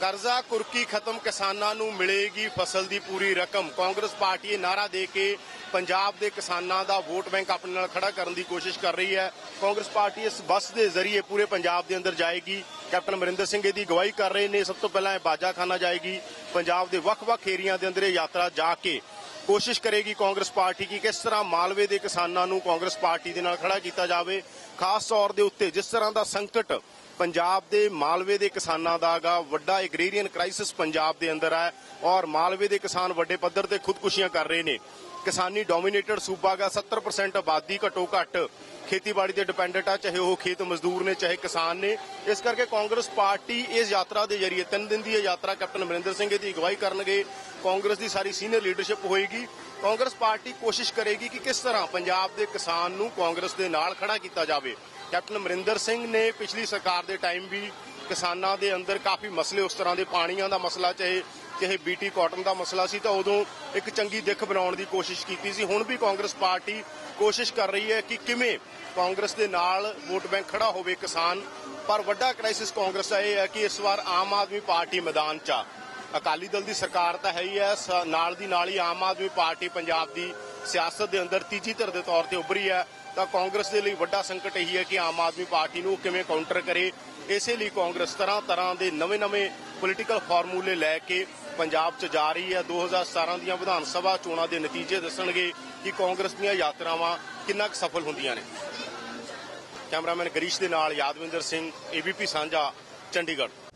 ਕਰਜ਼ਾ ਕੁਰਕੀ ਖਤਮ ਕਿਸਾਨਾਂ ਨੂੰ ਮਿਲੇਗੀ ਫਸਲ ਦੀ ਪੂਰੀ ਰਕਮ। ਕਾਂਗਰਸ ਪਾਰਟੀ ਇਹ ਨਾਰਾ ਦੇ ਕੇ ਪੰਜਾਬ ਦੇ ਕਿਸਾਨਾਂ ਦਾ ਵੋਟ ਬੈਂਕ ਆਪਣੇ ਨਾਲ ਖੜਾ ਕਰਨ ਦੀ ਕੋਸ਼ਿਸ਼ ਕਰ ਰਹੀ ਹੈ। ਕਾਂਗਰਸ ਪਾਰਟੀ ਇਸ ਬੱਸ ਦੇ ਜ਼ਰੀਏ ਪੂਰੇ ਪੰਜਾਬ ਦੇ ਅੰਦਰ ਜਾਏਗੀ। ਕੈਪਟਨ ਅਮਰਿੰਦਰ ਸਿੰਘ ਇਹਦੀ ਅਗਵਾਈ ਕਰ ਰਹੇ ਨੇ। ਸਭ ਤੋਂ ਪਹਿਲਾਂ ਇਹ ਬਾਜਾਖਾਨਾ ਜਾਏਗੀ। ਪੰਜਾਬ ਦੇ ਵੱਖ-ਵੱਖ ਏਰੀਆ ਦੇ ਅੰਦਰ ਇਹ ਯਾਤਰਾ ਜਾ ਕੇ ਕੋਸ਼ਿਸ਼ ਕਰੇਗੀ ਕਾਂਗਰਸ ਪਾਰਟੀ ਕਿ ਕਿਸ ਤਰ੍ਹਾਂ ਮਾਲਵੇ ਦੇ ਕਿਸਾਨਾਂ ਨੂੰ ਕਾਂਗਰਸ ਪਾਰਟੀ ਦੇ ਨਾਲ ਖੜਾ ਕੀਤਾ ਜਾਵੇ। ਖਾਸ ਤੌਰ ਦੇ ਉੱਤੇ ਜਿਸ ਤਰ੍ਹਾਂ ਦਾ ਸੰਕਟ ਪੰਜਾਬ ਦੇ ਮਾਲਵੇ ਦੇ ਕਿਸਾਨਾਂ ਦਾ ਗਾ ਵੱਡਾ ਐਗਰੀਰੀਅਨ ਕ੍ਰਾਈਸਿਸ ਪੰਜਾਬ ਦੇ ਅੰਦਰ ਹੈ ਔਰ ਮਾਲਵੇ ਦੇ ਕਿਸਾਨ ਵੱਡੇ ਪੱਧਰ ਤੇ ਖੁਦਕੁਸ਼ੀਆਂ ਕਰ ਰਹੇ ਨੇ। ਕਿਸਾਨੀ ਡੋਮੀਨੇਟਡ ਸੂਬਾ ਗਾ 70% ਆਬਾਦੀ ਘਟੋ ਘੱਟ ਖੇਤੀਬਾੜੀ ਤੇ ਡਿਪੈਂਡੈਂਟ ਆ, ਚਾਹੇ ਉਹ ਖੇਤ ਮਜ਼ਦੂਰ ਨੇ, ਚਾਹੇ ਕਿਸਾਨ ਨੇ। ਇਸ ਕਰਕੇ ਕਾਂਗਰਸ ਪਾਰਟੀ ਇਸ ਯਾਤਰਾ ਦੇ ਜ਼ਰੀਏ, ਤਿੰਨ ਦਿਨ ਦੀ ਇਹ ਯਾਤਰਾ ਕੈਪਟਨ ਅਮਰਿੰਦਰ ਸਿੰਘ ਦੀ ਅਗਵਾਈ ਕਰਨਗੇ। ਕਾਂਗਰਸ ਦੀ ਸਾਰੀ ਸੀਨੀਅਰ ਲੀਡਰਸ਼ਿਪ ਹੋਏਗੀ। ਕਾਂਗਰਸ ਪਾਰਟੀ ਕੋਸ਼ਿਸ਼ ਕਰੇਗੀ ਕਿ ਕਿਸ ਤਰ੍ਹਾਂ ਪੰਜਾਬ ਦੇ ਕਿਸਾਨ ਨੂੰ ਕਾਂਗਰਸ ਦੇ ਨਾਲ ਖੜਾ ਕੀਤਾ ਜਾਵੇ। ਕੈਪਟਨ ਅਮਰਿੰਦਰ ਸਿੰਘ ਨੇ ਪਿਛਲੀ ਸਰਕਾਰ ਦੇ ਟਾਈਮ ਵੀ ਕਿਸਾਨਾਂ ਦੇ ਅੰਦਰ ਕਾਫੀ ਮਸਲੇ, ਉਸ ਤਰ੍ਹਾਂ ਦੇ ਪਾਣੀਆਂ ਦਾ ਮਸਲਾ, ਚਾਹੇ ਚਾਹੇ ਬੀਟੀ ਕਾਟਨ ਦਾ ਮਸਲਾ ਸੀ ਤਾਂ ਉਦੋਂ ਇੱਕ ਚੰਗੀ ਦਿੱਖ ਬਣਾਉਣ ਦੀ ਕੋਸ਼ਿਸ਼ ਕੀਤੀ ਸੀ। ਹੁਣ ਵੀ ਕਾਂਗਰਸ ਪਾਰਟੀ ਕੋਸ਼ਿਸ਼ ਕਰ ਰਹੀ ਹੈ ਕਿ ਕਿਵੇਂ ਕਾਂਗਰਸ ਦੇ ਨਾਲ ਵੋਟ ਬੈਂਕ ਖੜਾ ਹੋਵੇ ਕਿਸਾਨ। ਪਰ ਵੱਡਾ ਕ੍ਰਾਈਸਿਸ ਕਾਂਗਰਸ ਦਾ ਇਹ ਹੈ ਕਿ ਇਸ ਵਾਰ ਆਮ ਆਦਮੀ ਪਾਰਟੀ ਮੈਦਾਨ 'ਚ ਆ। ਅਕਾਲੀ ਦਲ ਦੀ ਸਰਕਾਰ ਤਾਂ ਹੈ ਹੀ ਹੈ ਨਾਲ ਦੀ ਨਾਲ ਹੀ ਆਮ ਆਦਮੀ ਪਾਰਟੀ ਪੰਜਾਬ ਦੀ ਸਿਆਸਤ ਦੇ ਅੰਦਰ ਤੀਜੀ ਧਿਰ ਦੇ ਤੌਰ ਤੇ ਉੱਭਰੀ ਹੈ। ਤਾਂ ਕਾਂਗਰਸ ਦੇ ਲਈ ਵੱਡਾ ਸੰਕਟ ਇਹੀ ਹੈ ਕਿ ਆਮ ਆਦਮੀ ਪਾਰਟੀ ਨੂੰ ਕਿਵੇਂ ਕਾਊਂਟਰ ਕਰੇ। ਇਸੇ ਲਈ ਕਾਂਗਰਸ ਤਰ੍ਹਾਂ ਤਰ੍ਹਾਂ ਦੇ ਨਵੇਂ-ਨਵੇਂ ਪੋਲੀਟੀਕਲ ਫਾਰਮੂਲੇ ਲੈ ਕੇ ਪੰਜਾਬ 'ਚ ਜਾ ਰਹੀ ਹੈ। 2017 ਦੀਆਂ ਵਿਧਾਨ ਸਭਾ ਚੋਣਾਂ ਦੇ ਨਤੀਜੇ ਦੱਸਣਗੇ ਕਿ ਕਾਂਗਰਸ ਦੀਆਂ ਯਾਤਰਾਵਾਂ ਕਿੰਨਾ ਕੁ ਸਫਲ ਹੁੰਦੀਆਂ ਨੇ। ਕੈਮਰਾਮੈਨ ਗਰੀਸ਼ ਦੇ ਨਾਲ ਯਾਦਵਿੰਦਰ ਸਿੰਘ ਏਬੀਪੀ ਸਾਂਝਾ, ਚੰਡੀਗੜ੍ਹ।